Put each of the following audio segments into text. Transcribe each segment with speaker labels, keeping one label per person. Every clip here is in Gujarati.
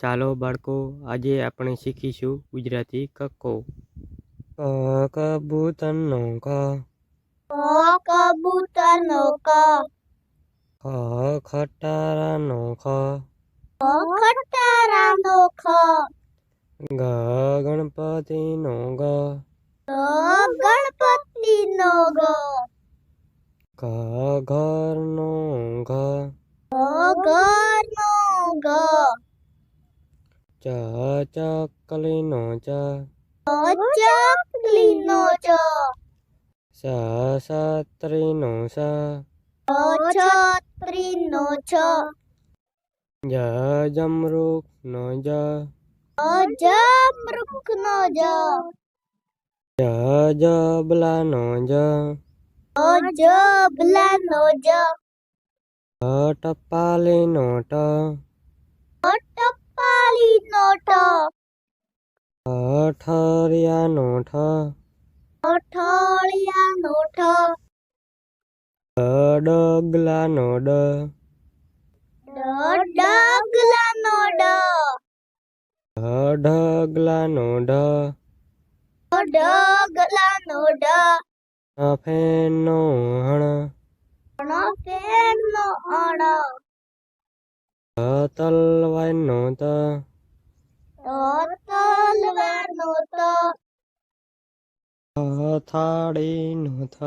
Speaker 1: ચાલો બાળકો આજે આપણે શીખીશું ગુજરાતી કક્કો ક કબૂતરનો ક
Speaker 2: ક કબૂતરનો ક
Speaker 1: ખ ખટારાનો ખ
Speaker 2: ખ ખટારાનો ખ ગ
Speaker 1: ગણપતિનો ગ
Speaker 2: ગ ગણપતિનો ગ
Speaker 1: ઘ ઘરનો ઘ
Speaker 2: ઘ ઘરનો ઘ
Speaker 1: ચ ચકલીનો ચ.
Speaker 2: ચકલીનો ચ.
Speaker 1: સ સત્રીનો સ.
Speaker 2: છત્રીનો છ જ
Speaker 1: જમરૂખનો જ.
Speaker 2: જમરૂખનો જ.
Speaker 1: જ જબલાનો જ.
Speaker 2: જબલાનો જ.
Speaker 1: ટપાલીનો ટ.
Speaker 2: ટપાલીનો ઠ
Speaker 1: ઠ. ઠરિયાનો ઠ.
Speaker 2: અઠળિયાનો ઠ
Speaker 1: ડગલા ડગલાનો ડ.
Speaker 2: ડગલાનો ડ.
Speaker 1: ઢ ઢગલાનો ઢ.
Speaker 2: ડગલાનો ડ.
Speaker 1: ણ ફેનનો હણ.
Speaker 2: અણ ફેરનો અણ
Speaker 1: ત તલવારનો ત.
Speaker 2: તલવારનો ત
Speaker 1: થાળીનો થ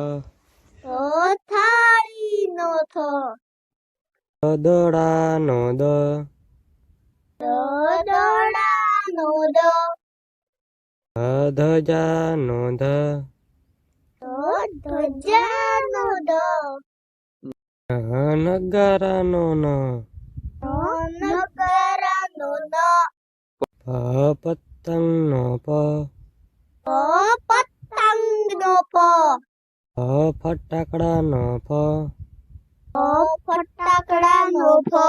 Speaker 2: થાળીનો થ
Speaker 1: દડાનો દ
Speaker 2: દડાનો દ
Speaker 1: ધ ધજાનો ધ
Speaker 2: ધજાનો દ
Speaker 1: નગારાનો ન
Speaker 2: નગરાનો ન.
Speaker 1: ปอปัตตังโนปอ
Speaker 2: ปอปัตตังโนปอ
Speaker 1: ปอพัตตะกระโนปอ
Speaker 2: ปอพัตตะกระโนปอ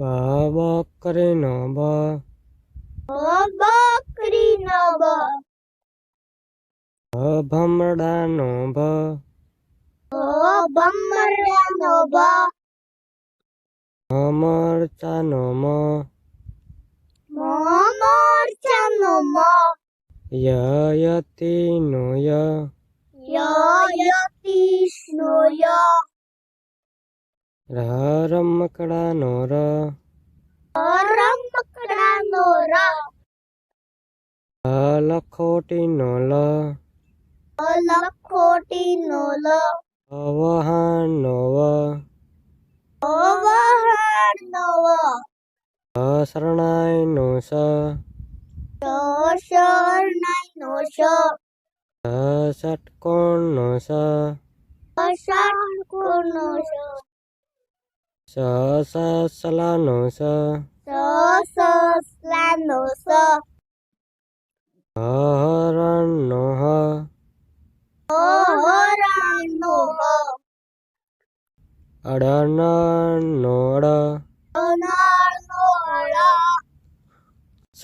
Speaker 2: ป
Speaker 1: อบกรีโนบอป
Speaker 2: อบกรีโนบอป
Speaker 1: อบมรดาโนบอ
Speaker 2: ปอบมรดาโนบอ
Speaker 1: อมรจาโนมา Jajati noja.
Speaker 2: Jajati noja.
Speaker 1: Raram kada nora.
Speaker 2: Raram kada nora.
Speaker 1: Alakoti nola.
Speaker 2: Alakoti nola.
Speaker 1: Avahan nova. શરણાઈનો સ
Speaker 2: શરણાઈનો શ
Speaker 1: ષટકોણનો સ
Speaker 2: ષટકોણનો
Speaker 1: શ સ સલાનો સ
Speaker 2: સસલાનો સ
Speaker 1: હરણનો હ
Speaker 2: હરણનો હ
Speaker 1: અડનનો અડ સ